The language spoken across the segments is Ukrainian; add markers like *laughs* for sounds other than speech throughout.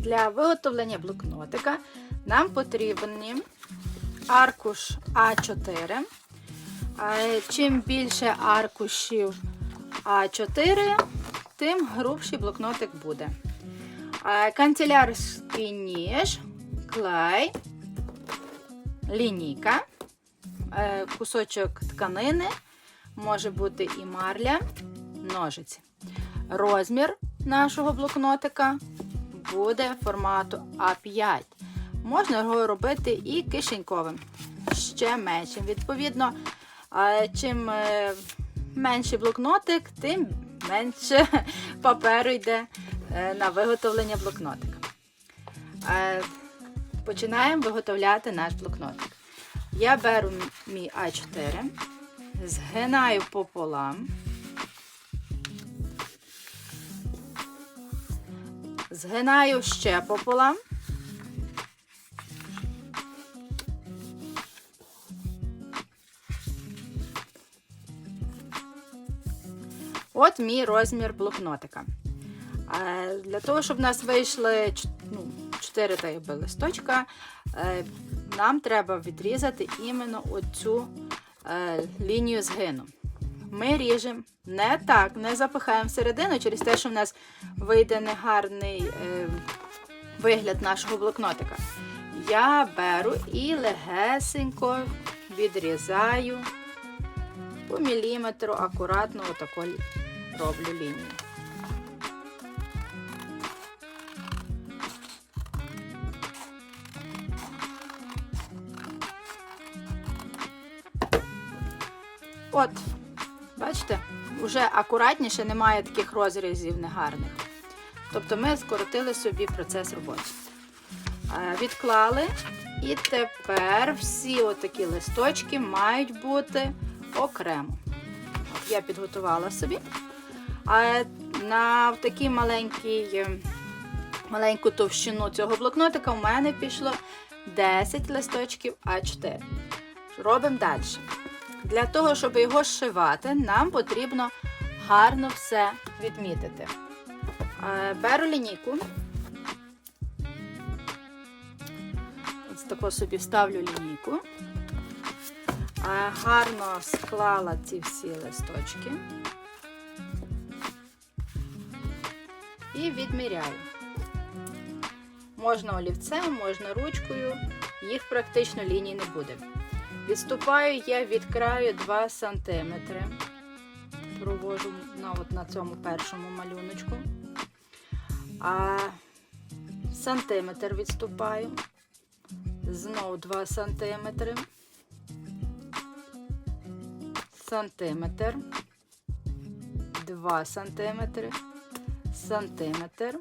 Для виготовлення блокнотика нам потрібні аркуш А4. Е, Чим більше аркушів А4, тим грубший блокнотик буде. Канцелярський ніж, клей, лінійка, е, кусочок тканини, може бути і марля, ножиці. Розмір нашого блокнотика буде формату А5. Можна його робити і кишеньковим, ще меншим. Відповідно, е, чим е, менший блокнотик, тим менше *laughs* паперу йде е, на виготовлення блокнотика. Починаємо виготовляти наш блокнотик. Я беру мій А4, згинаю пополам. Згинаю ще пополам. От мій розмір блокнотика. Для того, щоб в нас вийшли ну, 4 та якби, листочка, е, нам треба відрізати іменно оцю е, лінію згину. Ми ріжемо не так, не запихаємо всередину через те, що в нас вийде негарний е, вигляд нашого блокнотика. Я беру і легесенько відрізаю по міліметру, акуратно отако роблю лінію. От, бачите, вже акуратніше, немає таких розрізів негарних. Тобто ми скоротили собі процес роботи. Е, Відклали. І тепер всі отакі листочки мають бути окремо. Я підготувала собі. А на такий маленький, е, маленьку товщину цього блокнотика у мене пішло 10 листочків А4. Робимо далі. Для того, щоб його зшивати, нам потрібно гарно все відмітити. Е, Беру лінійку. Ось тако собі ставлю лінійку. Е, Гарно склала ці всі листочки. І відміряю. Можна олівцем, можна ручкою, їх практично ліній не буде. Відступаю я від краю 2 см. Провожу на, от на цьому першому малюночку. А сантиметр відступаю. Знову 2 сантиметри. Сантиметр. 2 сантиметри. Сантиметр.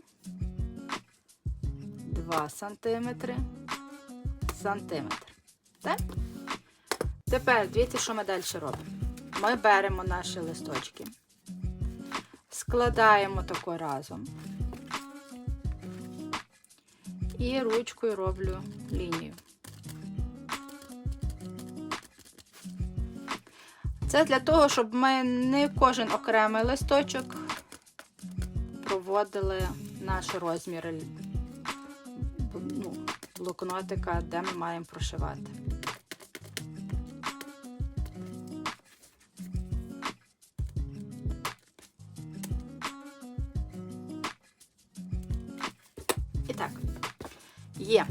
2 сантиметри. Сантиметр. Так? Тепер дивіться, що ми далі робимо. Ми беремо наші листочки, складаємо тако разом. І ручкою роблю лінію. Це для того, щоб ми не кожен окремий листочок проводили наш розмір ну, блокнотика, де ми маємо прошивати. І так, є.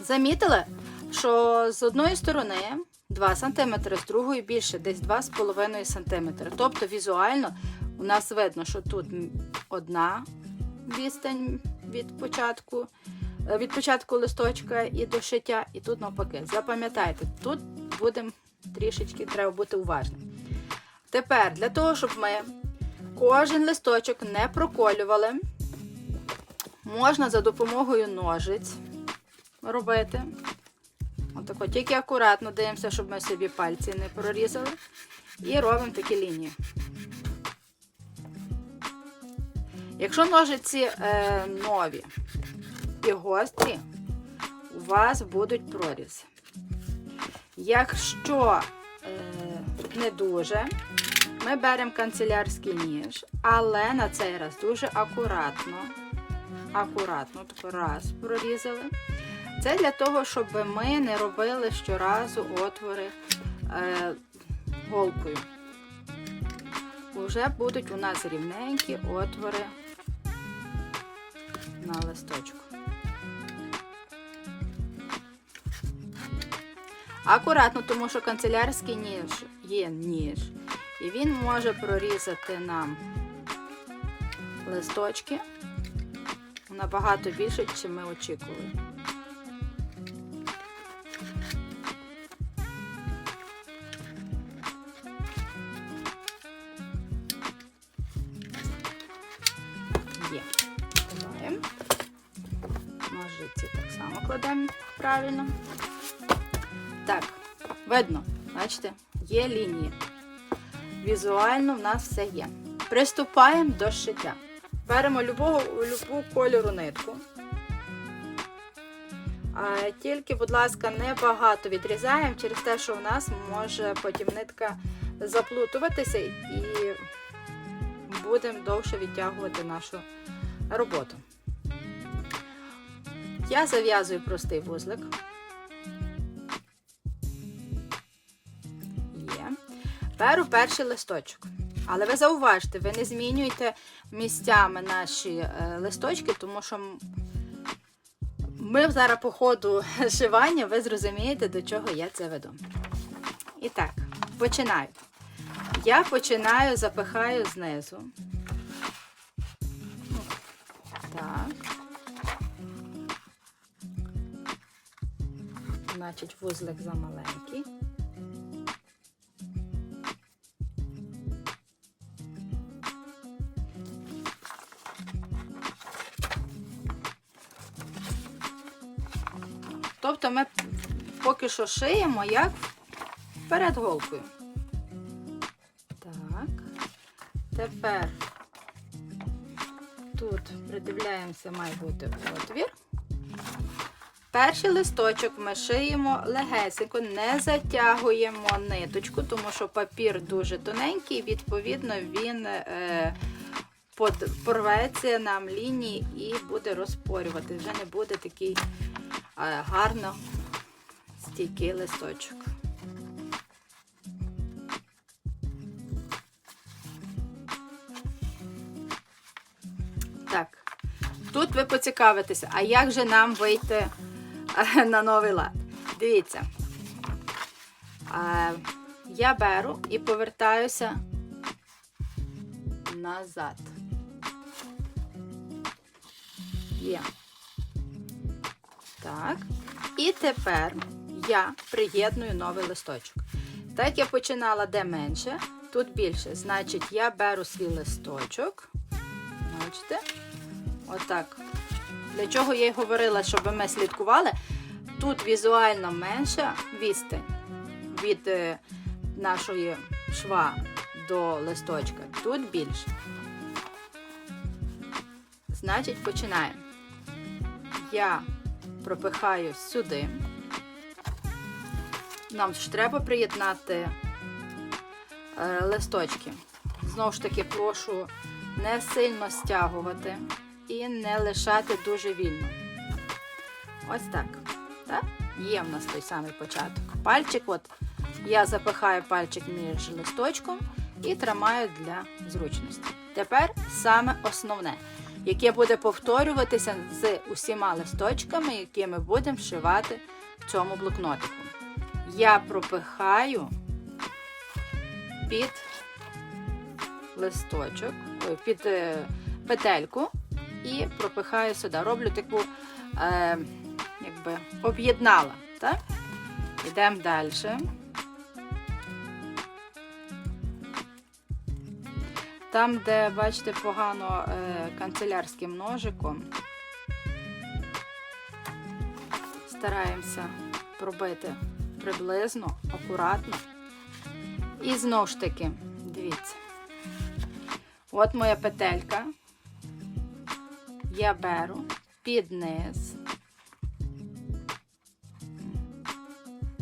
Замітили, що з одної сторони 2 см, з другої більше, десь 2,5 см. Тобто візуально у нас видно, що тут одна відстань від початку, е, від початку листочка і до шиття, і тут навпаки. Запам'ятайте, тут будемо трішечки треба бути уважним. Тепер, для того, щоб ми кожен листочок не проколювали, можна за допомогою ножиць робити. Отако, тільки акуратно дивимося, щоб ми собі пальці не прорізали. І робимо такі лінії. Якщо ножиці е, нові і гострі, у вас будуть прорізи. Якщо е, не дуже, ми беремо канцелярський ніж, але на цей раз дуже акуратно акуратно, тако раз прорізали. Це для того, щоб ми не робили щоразу отвори е, голкою. Уже будуть у нас рівненькі отвори на листочку. Акуратно, тому що канцелярський ніж є ніж, і він може прорізати нам листочки набагато більше, ніж ми очікували. Є. Кладаємо. Ножиці так само кладемо правильно. Так, видно, бачите, є лінії. Візуально в нас все є. Приступаємо до шиття. Беремо любого, любу кольору нитку. Тільки, будь ласка, не багато відрізаємо через те, що в нас може потім нитка заплутуватися і будемо довше відтягувати нашу роботу. Я зав'язую простий вузлик. Є. Беру перший листочок. Але ви зауважте, ви не змінюєте місцями наші е, листочки, тому що ми зараз по ходу *laughs* шивання, ви зрозумієте, до чого я це веду. І так, починаю. Я починаю, запихаю знизу. Так. Значить, вузлик замаленький. Тобто ми поки що шиємо як перед голкою. Так. Тепер тут придивляємося, має бути отвір. Перший листочок ми шиємо легесенько, не затягуємо ниточку, тому що папір дуже тоненький, відповідно, він е, порветься нам лінії і буде розпорювати. Вже не буде такий гарно стійкий листочок. Так, тут ви поцікавитеся, а як же нам вийти е, на новий лад? Дивіться, е, я беру і повертаюся назад. Є. Так. І тепер я приєдную новий листочок. Так я починала де менше, тут більше. Значить, я беру свій листочок. Бачите? Отак. Для чого я й говорила, щоб ми слідкували. Тут візуально менша відстань від е, нашої шва до листочка. Тут більше. Значить, починаємо. Я пропихаю сюди. Нам ж треба приєднати е, листочки. Знову ж таки, прошу не сильно стягувати і не лишати дуже вільно. Ось так. так? Є в нас той самий початок. Пальчик, от я запихаю пальчик між листочком і тримаю для зручності. Тепер саме основне, яке буде повторюватися з усіма листочками, які ми будемо вшивати в цьому блокнотику. Я пропихаю під листочок, під е, петельку і пропихаю сюди. Роблю таку, е, якби об'єднала. Так? Йдемо далі. Там, де, бачите, погано е, канцелярським ножиком, стараємося пробити приблизно, акуратно. І знову ж таки, дивіться, от моя петелька. Я беру під низ,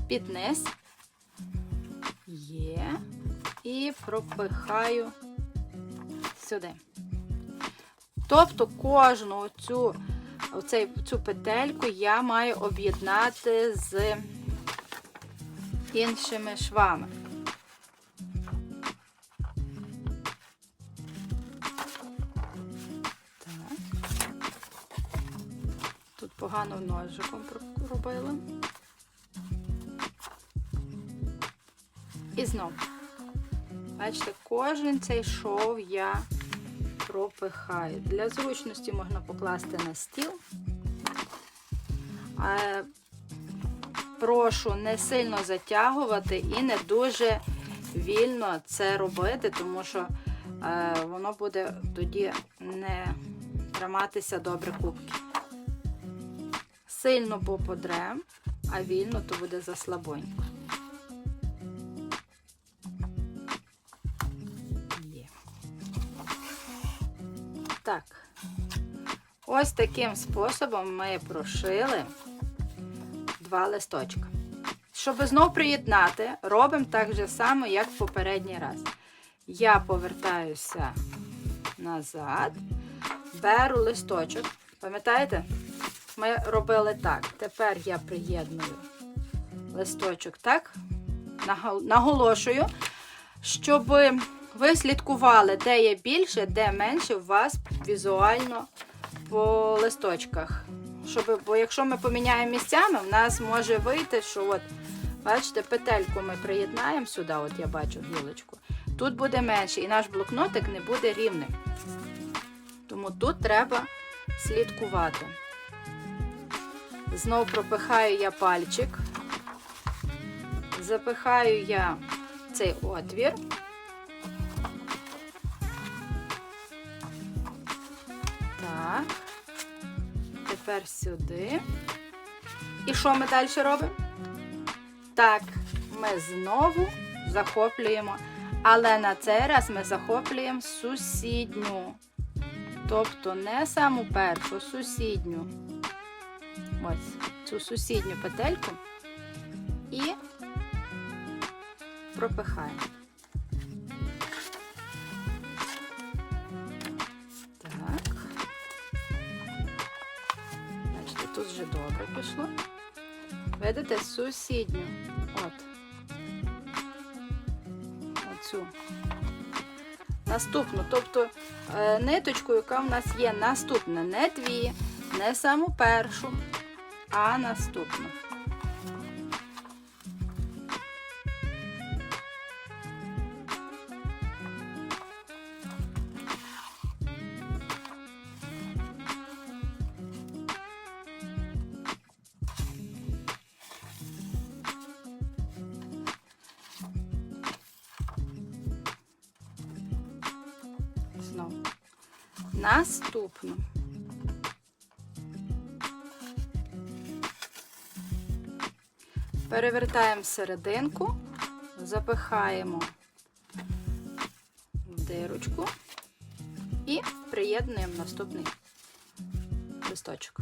під низ, є, і пропихаю сюди. Тобто кожну цю, оцей, цю петельку я маю об'єднати з іншими швами. Тут погано ножиком робили. І знову. Бачите, кожен цей шов я пропихаю. Для зручності можна покласти на стіл. Прошу не сильно затягувати і не дуже вільно це робити, тому що е, воно буде тоді не триматися добре кубки. Сильно поподрем, а вільно то буде заслабонько. Ось таким способом ми прошили два листочка. Щоб знов приєднати, робимо так же само, як в попередній раз. Я повертаюся назад, беру листочок. Пам'ятаєте? Ми робили так. Тепер я приєдную листочок так. Наголошую, щоб ви слідкували, де є більше, де менше у вас візуально по листочках. Щоб, бо якщо ми поміняємо місцями, в нас може вийти, що от, бачите, петельку ми приєднаємо сюди, от я бачу гілочку. Тут буде менше, і наш блокнотик не буде рівним. Тому тут треба слідкувати. Знову пропихаю я пальчик, запихаю я цей отвір. Тепер сюди. І що ми далі робимо? Так, ми знову захоплюємо. Але на цей раз ми захоплюємо сусідню. Тобто не саму першу, сусідню. Ось цю сусідню петельку і пропихаємо. Тут вже добре пішло. Видите, сусідню. От. Оцю. Наступну, тобто е, ниточку, яка в нас є наступна, не дві, не саму першу, а наступну. Наступну. Перевертаємо серединку, запихаємо в дирочку і приєднуємо наступний листочок.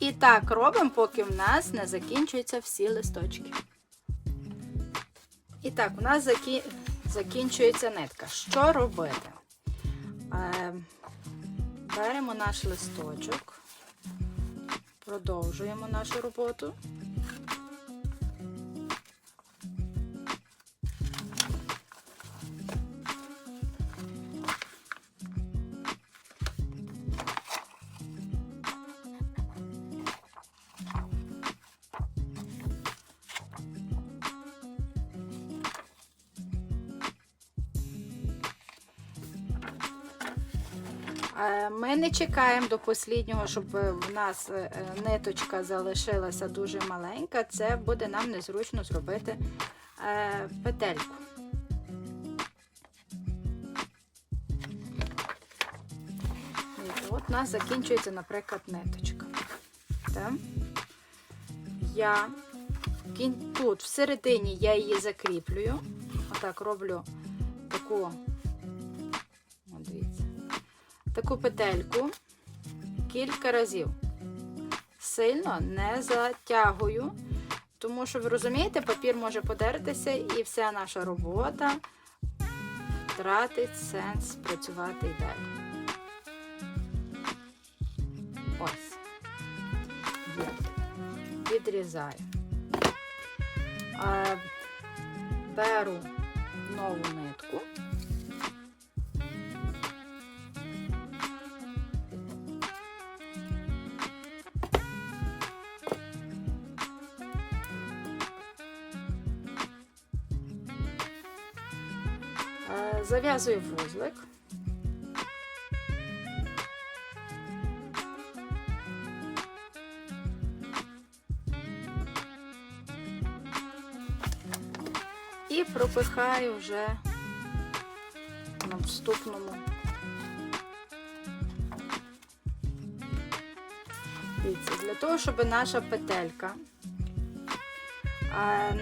І так робимо, поки в нас не закінчуються всі листочки. І так, у нас закі... закінчується нитка. Що робити? Беремо наш листочок, продовжуємо нашу роботу. Ми не чекаємо до посліднього, щоб е, в нас е, е, ниточка залишилася дуже маленька. Це буде нам незручно зробити петельку. І От у нас закінчується, наприклад, ниточка. Так? Я тут всередині я її закріплюю. Отак роблю таку, таку петельку кілька разів. Сильно не затягую, тому що, ви розумієте, папір може подертися, і вся наша робота втратить сенс працювати і далі. Ось. Відрізаю. Беру нову нитку. Зав'язую вузлик. І пропихаю вже на вступному. Дивіться, для того, щоб наша петелька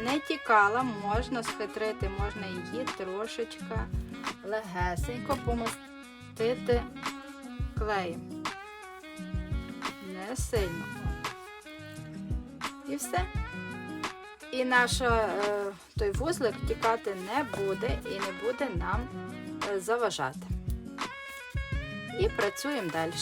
не тікала, можна схитрити, можна її трошечка легесенько помастити клеєм. Не сильно. І все. І наш е, той вузлик тікати не буде і не буде нам е, заважати. І працюємо далі.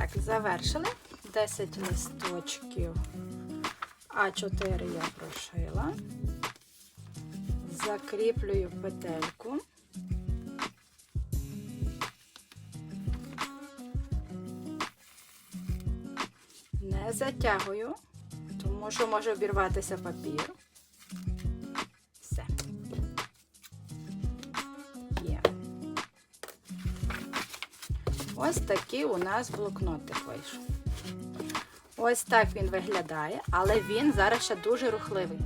Так, завершили. 10 листочків А4 я прошила. Закріплюю петельку. Не затягую, тому що може обірватися папір. Ось такий у нас блокнотик вийшов. Ось так він виглядає, але він зараз ще дуже рухливий.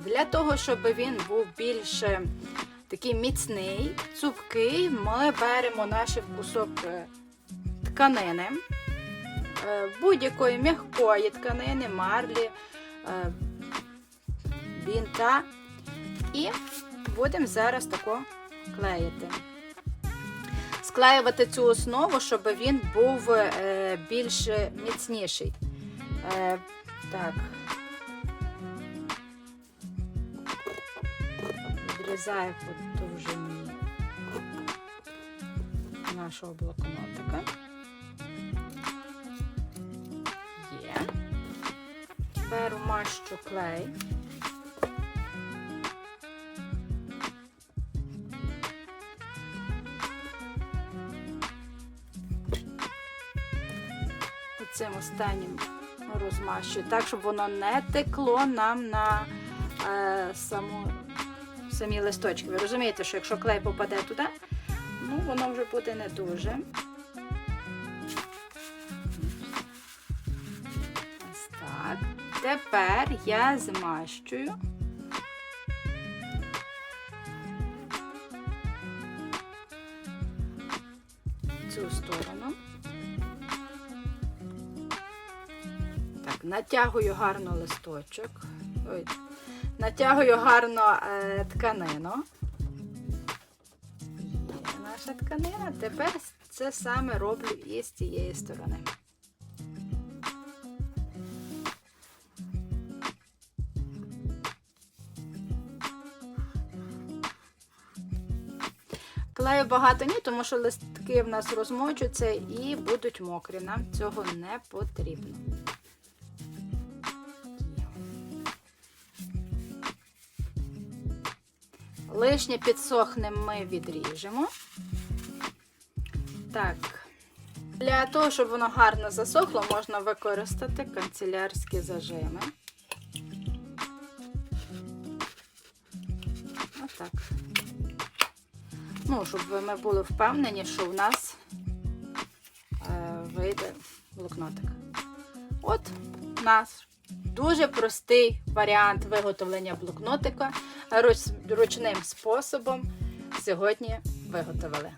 Для того, щоб він був більш е, такий міцний, цупкий, ми беремо наш кусок е, тканини, е, будь-якої м'якої тканини, марлі, бінта. І будемо зараз тако клеїти склеювати цю основу, щоб він був е, більш міцніший. Е, так. Відрізаю по довжині нашого блокнотика. Є. Беру мащу клей. Останнім розмащую, так, щоб воно не текло нам на е, саму, самі листочки. Ви розумієте, що якщо клей попаде туди, ну воно вже буде не дуже. Так. Тепер я змащую. Цю сторону. натягую гарно листочок, Ой. натягую гарно е, тканину. Є наша тканина. Тепер це саме роблю і з цієї сторони. Клею багато ні, тому що листки в нас розмочуться і будуть мокрі. Нам цього не потрібно. Лишнє підсохне ми відріжемо. Так. Для того, щоб воно гарно засохло, можна використати канцелярські зажими. Отак. Ну, щоб ми були впевнені, що в нас е, вийде блокнотик. От у нас дуже простий варіант виготовлення блокнотика ручним способом сьогодні виготовили.